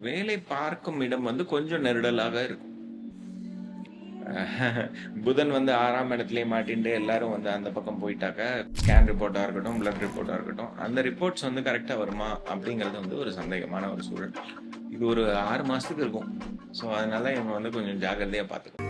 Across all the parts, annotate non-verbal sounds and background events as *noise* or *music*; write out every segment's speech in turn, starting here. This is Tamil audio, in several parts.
வேலை பார்க்கும் இடம் வந்து கொஞ்சம் நெருடலாக இருக்கும். *laughs* புதன் வந்து ஆறாம் இடத்துலயே மாட்டின்ட்டு எல்லாரும் வந்து அந்த பக்கம் போயிட்டாக்க ஸ்கேன் ரிப்போர்ட்டா இருக்கட்டும் பிளட் ரிப்போர்ட்டா இருக்கட்டும் அந்த ரிப்போர்ட்ஸ் வந்து கரெக்டா வருமா அப்படிங்கிறது வந்து ஒரு சந்தேகமான ஒரு சூழல். இது ஒரு ஆறு மாசத்துக்கு இருக்கும். ஸோ அதனால இவங்க வந்து கொஞ்சம் ஜாக்கிரதையா பார்த்துக்கணும்.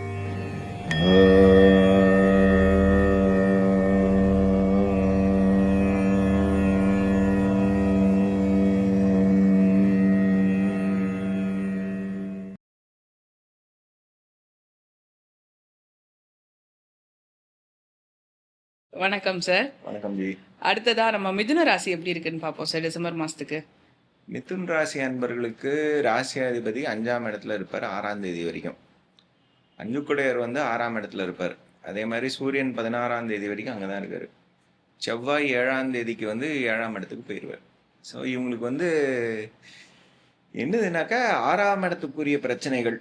வணக்கம் சார் வணக்கம் ஜி. அடுத்ததா நம்ம மிதுன ராசி எப்படி இருக்குன்னு பார்ப்போம் சார் டிசம்பர் மாசத்துக்கு. மிதுன் ராசி அன்பர்களுக்கு ராசியாதிபதி அஞ்சாம் இடத்துல இருப்பார் ஆறாம் தேதி வரைக்கும். அஞ்சுக்குடையர் வந்து ஆறாம் இடத்துல இருப்பார். அதே மாதிரி சூரியன் பதினாறாம் தேதி வரைக்கும் அங்கே தான் இருக்காரு. செவ்வாய் ஏழாம் தேதிக்கு வந்து ஏழாம் இடத்துக்கு போயிடுவார் ஸோ இவங்களுக்கு வந்து என்னதுனாக்கா ஆறாம் இடத்துக்குரிய பிரச்சனைகள்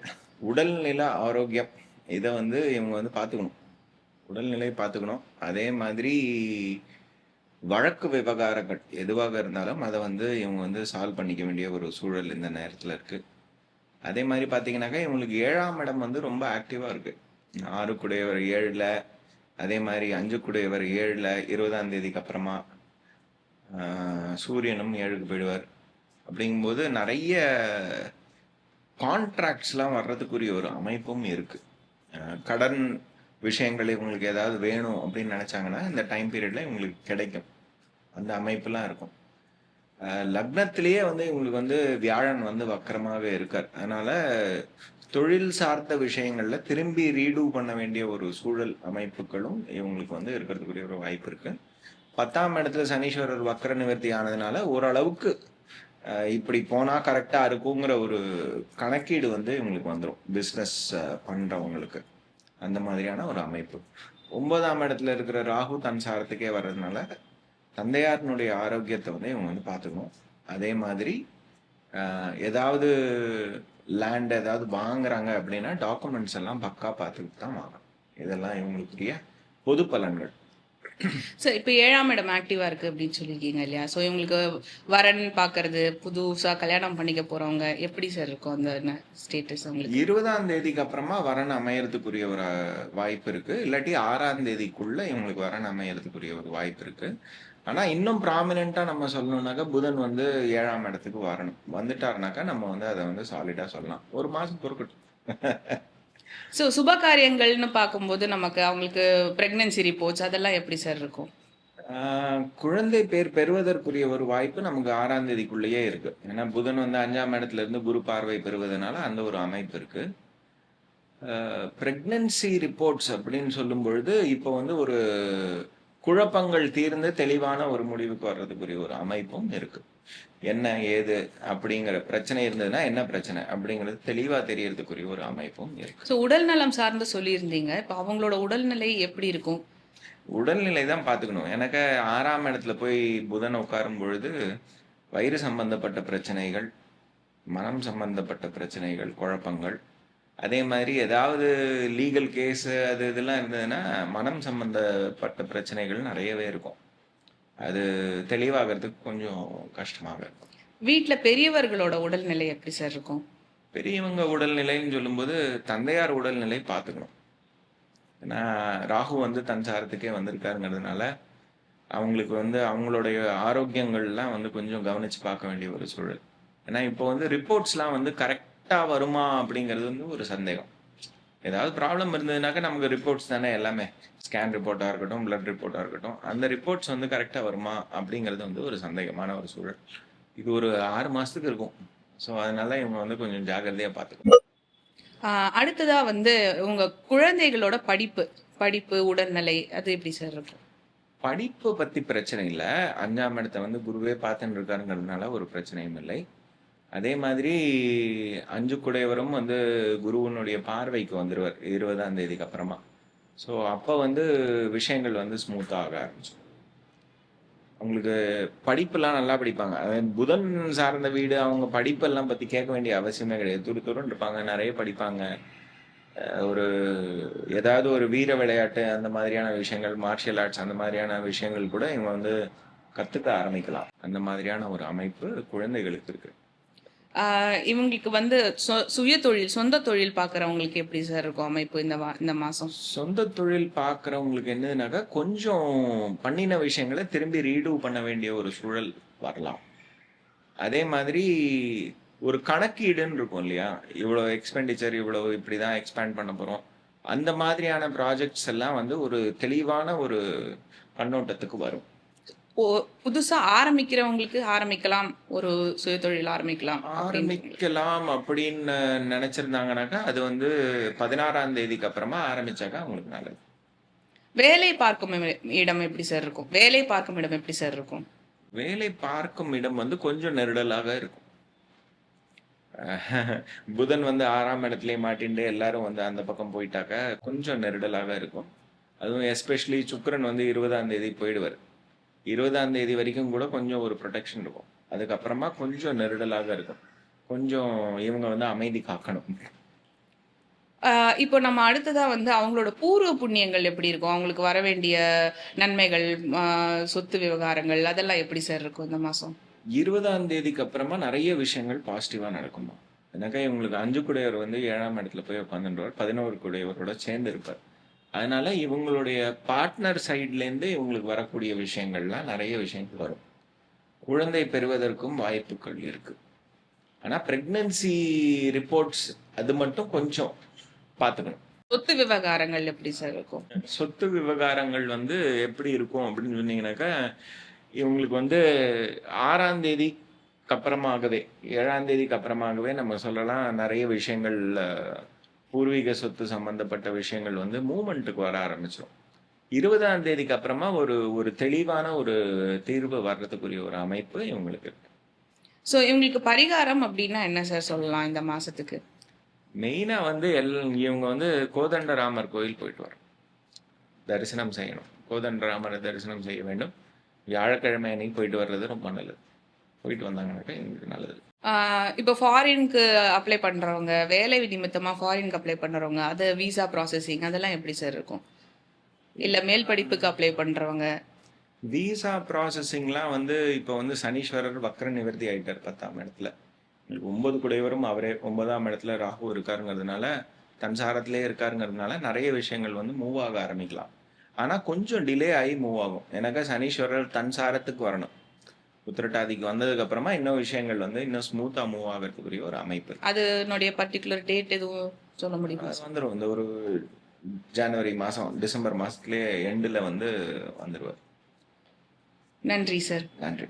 உடல்நில ஆரோக்கியம் இதை வந்து இவங்க வந்து பார்த்துக்கணும். உடல்நிலை பார்த்துக்கணும். அதே மாதிரி வழக்கு விவகாரங்கள் எதுவாக இருந்தாலும் அதை வந்து இவங்க வந்து சால்வ் பண்ணிக்க வேண்டிய ஒரு சூழல் இந்த நேரத்தில் இருக்குது அதே மாதிரி பார்த்தீங்கன்னாக்கா இவங்களுக்கு ஏழாம் இடம் வந்து ரொம்ப ஆக்டிவாக இருக்குது ஆறு குடையவர் ஏழில் அதே மாதிரி அஞ்சு குடையவர் ஏழில் இருபதாம் தேதிக்கு அப்புறமா சூரியனும் ஏழுக்கு போயிடுவார். அப்படிங்கும்போது நிறைய கான்ட்ராக்ட்ஸ்லாம் வர்றதுக்குரிய ஒரு அமைப்பும் இருக்குது கடன் விஷயங்கள் இவங்களுக்கு ஏதாவது வேணும் அப்படின்னு நினச்சாங்கன்னா இந்த டைம் பீரியடில் இவங்களுக்கு கிடைக்கும். அந்த அமைப்புலாம் இருக்கும். லக்னத்திலேயே வந்து இவங்களுக்கு வந்து வியாழன் வந்து வக்கரமாகவே இருக்கார். அதனால் தொழில் சார்ந்த விஷயங்களில் திரும்பி ரீடூ பண்ண வேண்டிய ஒரு சூழல் அமைப்புகளும் இவங்களுக்கு வந்து இருக்கிறதுக்குரிய ஒரு வாய்ப்பு இருக்குது பத்தாம் இடத்துல சனீஸ்வரர் வக்கர நிவர்த்தி ஆனதுனால ஓரளவுக்கு இப்படி போனால் கரெக்டாக இருக்குங்கிற ஒரு கணக்கீடு வந்து இவங்களுக்கு வந்துடும் பிஸ்னஸ் பண்ணுறவங்களுக்கு அந்த மாதிரியான ஒரு அமைப்பு. ஒன்பதாம் இடத்துல இருக்கிற ராகு தன் சாரத்துக்கே வர்றதுனால தந்தையாரினுடைய ஆரோக்கியத்தை வந்து இவங்க வந்து பார்த்துக்கணும். அதே மாதிரி ஏதாவது லேண்ட் ஏதாவது வாங்குறாங்க அப்படின்னா டாக்குமெண்ட்ஸ் எல்லாம் பக்கா பார்த்துக்கிட்டு தான் வாங்கணும். இதெல்லாம் இவங்களுக்குரிய பொது பலன்கள். சார் இப்போ ஏழாம் இடம் ஆக்டிவா இருக்குது அப்படின்னு சொல்லியிருக்கீங்க இல்லையா? ஸோ இவங்களுக்கு வரன் பார்க்கறது புதுசாக கல்யாணம் பண்ணிக்க போகிறவங்க எப்படி சார் இருக்கும்? அந்த ஸ்டேட்டஸ் அவங்களுக்கு இருபதாம் தேதிக்கு அப்புறமா வரன் அமையறதுக்குரிய ஒரு வாய்ப்பு இருக்குது இல்லாட்டி ஆறாம் தேதிக்குள்ளே இவங்களுக்கு வரன் அமையறதுக்குரிய ஒரு வாய்ப்பு இருக்குது ஆனால் இன்னும் ப்ராமினெண்ட்டாக நம்ம சொல்லணும்னாக்கா புதன் வந்து ஏழாம் இடத்துக்கு வரணும். வந்துட்டாருனாக்கா நம்ம வந்து அதை வந்து சாலிடாக சொல்லலாம். ஒரு மாதம் பொறுக்கட்டும். *laughs* ஸோ சுப காரியங்கள்னு பார்க்கும்போது நமக்கு அவங்களுக்கு பிரெக்னன்சி ரிப்போர்ட்ஸ் அதெல்லாம் எப்படி சார் இருக்கும்? குழந்தை பேர் பெறுவதற்குரிய ஒரு வாய்ப்பு நமக்கு ஆறாம் தேதிக்குள்ளேயே இருக்கு. ஏன்னா புதன் வந்து அஞ்சாம் இடத்துல இருந்து குரு பார்வை பெறுவதனால அந்த ஒரு அமைப்பு இருக்கு. பிரெக்னன்சி ரிப்போர்ட்ஸ் அப்படின்னு சொல்லும் பொழுது இப்போ வந்து ஒரு குழப்பங்கள் தீர்ந்து தெளிவான ஒரு முடிவுக்கு வர்றதுக்குரிய ஒரு அமைப்பும் இருக்கு. என்ன ஏது அப்படிங்கிற பிரச்சனை இருந்ததுன்னா என்ன பிரச்சனை அப்படிங்கிறது தெளிவா தெரியறதுக்குரிய ஒரு அமைப்பும் இருக்கு. ஸோ உடல் நலம் சார்ந்து சொல்லியிருந்தீங்க. இப்போ அவங்களோட உடல்நிலை எப்படி இருக்கும்? உடல்நிலை தான் பார்த்துக்கணும். எனக்கு ஆறாம் இடத்துல போய் புதன் உட்காரும் பொழுது வயிறு சம்பந்தப்பட்ட பிரச்சனைகள் மனம் சம்பந்தப்பட்ட பிரச்சனைகள் குழப்பங்கள் அதே மாதிரி ஏதாவது லீகல் கேஸ் அது இதெல்லாம் இருந்ததுன்னா மனம் சம்பந்தப்பட்ட பிரச்சனைகள் நிறையவே இருக்கும். அது தெளிவாகிறதுக்கு கொஞ்சம் கஷ்டமாக இருக்கும். வீட்டில் பெரியவர்களோட உடல்நிலை எப்படி சார் இருக்கும்? பெரியவங்க உடல்நிலைன்னு சொல்லும்போது தந்தையார் உடல்நிலை பார்த்துக்கணும். ஏன்னா ராகு வந்து தன் சாரத்துக்கே வந்திருக்காருங்கிறதுனால அவங்களுக்கு வந்து அவங்களுடைய ஆரோக்கியங்கள்லாம் வந்து கொஞ்சம் கவனிச்சு பார்க்க வேண்டிய ஒரு சூழல். ஏன்னா இப்போ வந்து ரிப்போர்ட்ஸ்லாம் வந்து கரெக்டாக வருமா அப்படிங்கிறது வந்து ஒரு சந்தேகம். ஏதாவது ப்ராப்ளம் இருந்ததுனாக்கா நமக்கு ரிப்போர்ட்ஸ் தானே எல்லாமே. ஸ்கேன் ரிப்போர்ட்டாக இருக்கட்டும் பிளட் ரிப்போர்ட்டாக இருக்கட்டும். அந்த ரிப்போர்ட்ஸ் வந்து கரெக்டாக வருமா அப்படிங்கிறது வந்து ஒரு சந்தேகமான ஒரு சூழல். இது ஒரு ஆறு மாதத்துக்கு இருக்கும். ஸோ அதனால இவங்க வந்து கொஞ்சம் ஜாக்கிரதையாக பார்த்துக்கணும். அடுத்ததா வந்து உங்க குழந்தைகளோட படிப்பு படிப்பு உடல்நிலை அது எப்படி சார் இருக்கும் படிப்பு பற்றி பிரச்சனை இல்லை. அஞ்சாம் இடத்தை வந்து குருவே பார்த்துன்னு இருக்காருங்கிறதுனால ஒரு பிரச்சனையும் இல்லை. அதே மாதிரி அஞ்சு குடையவரும் வந்து குருவனுடைய பார்வைக்கு வந்துருவார் இருபதாம் தேதிக்கு அப்புறமா. ஸோ அப்போ வந்து விஷயங்கள் வந்து ஸ்மூத்தாக ஆக ஆரம்பிச்சிடும். அவங்களுக்கு படிப்பெல்லாம் நல்லா படிப்பாங்க. அதாவது புதன் சார்ந்த வீடு அவங்க படிப்பெல்லாம் பற்றி கேட்க வேண்டிய அவசியமே கிடையாது. துரு துருன்னு இருப்பாங்க நிறைய படிப்பாங்க. ஒரு ஏதாவது ஒரு வீர விளையாட்டு அந்த மாதிரியான விஷயங்கள் மார்ஷியல் ஆர்ட்ஸ் அந்த மாதிரியான விஷயங்கள் கூட இவங்க வந்து கற்றுக்க ஆரம்பிக்கலாம். அந்த மாதிரியான ஒரு அமைப்பு குழந்தைகளுக்கு இருக்குது இவங்களுக்கு வந்து சுய தொழில் சொந்த தொழில் பார்க்குறவங்களுக்கு எப்படி சார் இருக்கும் அமைப்பு இந்த இந்த மாதம் சொந்த தொழில் பார்க்குறவங்களுக்கு என்னதுனாக்கா கொஞ்சம் பண்ணின விஷயங்களை திரும்பி ரீடூ பண்ண வேண்டிய ஒரு சூழல் வரலாம். அதே மாதிரி ஒரு கணக்கீடுன்னு இருக்கும் இல்லையா? இவ்வளோ எக்ஸ்பெண்டிச்சர் இவ்வளோ இப்படி தான் எக்ஸ்பேண்ட் பண்ண போகிறோம் அந்த மாதிரியான ப்ராஜெக்ட்ஸ் எல்லாம் வந்து ஒரு தெளிவான ஒரு கண்ணோட்டத்துக்கு வரும். புதுசாக ஆரம்பிக்கிறவங்களுக்கு ஆரம்பிக்கலாம் ஒரு சுய தொழில் ஆரம்பிக்கலாம் ஆரம்பிக்கலாம் அப்படின்னு நினைச்சிருந்தாங்கனாக்கா அது வந்து பதினாறாம் தேதிக்கு அப்புறமா ஆரம்பிச்சாக்கா அவங்களுக்கு நல்லது. வேலை பார்க்கும் இட- இடம் எப்படி சார் இருக்கும்? வேலை பார்க்கும் இடம் எப்படி சார் இருக்கும்? வேலை பார்க்கும் இடம் வந்து கொஞ்சம் நெருடலாக இருக்கும். *laughs* புதன் வந்து ஆறாம் இடத்துலயே மாட்டிண்டு எல்லாரும் வந்து அந்த பக்கம் போயிட்டாக்க கொஞ்சம் நெருடலாக இருக்கும். அதுவும் எஸ்பெஷலி சுக்கிரன் வந்து இருபதாம் தேதி போயிடுவார். இருபதாம் தேதி வரைக்கும் கூட கொஞ்சம் ஒரு ப்ரொடெக்ஷன் இருக்கும். அதுக்கப்புறமா கொஞ்சம் நெருடலாக இருக்கும். கொஞ்சம் இவங்க வந்து அமைதி காக்கணும். இப்போ நம்ம அடுத்ததா வந்து அவங்களோட பூர்வ புண்ணியங்கள் எப்படி இருக்கும்? அவங்களுக்கு வர வேண்டிய நன்மைகள் சொத்து விவகாரங்கள் அதெல்லாம் எப்படி சார் இருக்கும் இந்த மாசம்? இருபதாம் தேதிக்கு அப்புறமா நிறைய விஷயங்கள் பாசிட்டிவா நடக்குமா? எனக்கா இவங்களுக்கு அஞ்சு குடையவர் வந்து ஏழாம் இடத்துல போய் உட்காந்துருவார் பதினோரு குடையவரோட சேர்ந்து இருப்பார் அதனால இவங்களுடைய பார்ட்னர் சைட்லேருந்து இவங்களுக்கு வரக்கூடிய விஷயங்கள்லாம் நிறைய விஷயங்கள் வரும். குழந்தை பெறுவதற்கும் வாய்ப்புகள் இருக்கு. ஆனா பிரெக்னன்சி ரிப்போர்ட்ஸ் அது மட்டும் கொஞ்சம் பார்த்துக்கணும். சொத்து விவகாரங்கள் எப்படி சார் இருக்கும்? சொத்து விவகாரங்கள் வந்து எப்படி இருக்கும் அப்படின்னு சொன்னீங்கன்னாக்கா இவங்களுக்கு வந்து ஆறாம் தேதிக்கு அப்புறமாகவே ஏழாம் தேதிக்கு அப்புறமாகவே நம்ம சொல்லலாம் நிறைய விஷயங்கள் பூர்வீக சொத்து சம்பந்தப்பட்ட விஷயங்கள் வந்து மூமெண்ட்டுக்கு வர ஆரம்பிச்சிடும் இருபதாம் தேதிக்கு அப்புறமா ஒரு ஒரு தெளிவான ஒரு தீர்வு வர்றதுக்குரிய ஒரு அமைப்பு இவங்களுக்கு இருக்கு. ஸோ இவங்களுக்கு பரிகாரம் அப்படின்னா என்ன சார் சொல்லலாம் இந்த மாசத்துக்கு? மெயினா வந்து எல் இவங்க வந்து கோதண்டராமர் கோயில் போயிட்டு வரணும் தரிசனம் செய்யணும். கோதண்டராமரை தரிசனம் செய்ய வேண்டும். வியாழக்கிழமை அன்னைக்கு போயிட்டு வர்றது ரொம்ப நல்லது. போயிட்டு வந்தாங்கன்னாக்கா எங்களுக்கு நல்லது. இப்போ ஃபாரினுக்கு அப்ளை பண்றவங்க வேலை நிமித்தமா ஃபாரினுக்கு அப்ளை பண்றவங்க அது விசா ப்ராசஸிங் அதெல்லாம் எப்படி சார் இருக்கும்? இல்ல மேல் படிப்புக்கு அப்ளை பண்றவங்க. விசா ப்ராசஸிங்லாம் வந்து இப்போ வந்து சனீஸ்வரர் வக்ர நிவர்த்தி ஆயிட்டார் பத்தாம் இடத்துல. ஒன்பது குடையவரும் அவரே ஒன்பதாம் இடத்துல ராகு இருக்காருங்கிறதுனால தன்சாரத்திலே இருக்காருங்கிறதுனால நிறைய விஷயங்கள் வந்து மூவ் ஆக ஆரம்பிக்கலாம். ஆனால் கொஞ்சம் டிலே ஆகி மூவ் ஆகும். எனக்கு சனீஸ்வரர் தன்சாரத்துக்கு வரணும். உத்திரட்டாதிக்கு வந்ததுக்கு அப்புறமா இன்னும் விஷயங்கள் வந்து இன்னும் ஸ்மூத்தா மூவ் ஆகிறதுக்குரிய ஒரு அமைப்பு. அதனுடைய பர்டிகுலர் டேட் எதுவும் சொல்ல முடியுமா வந்துடும் இந்த ஒரு ஜனவரி மாசம் டிசம்பர் மாசத்துலயே எண்டில் வந்து வந்துடுவார் நன்றி சார் நன்றி.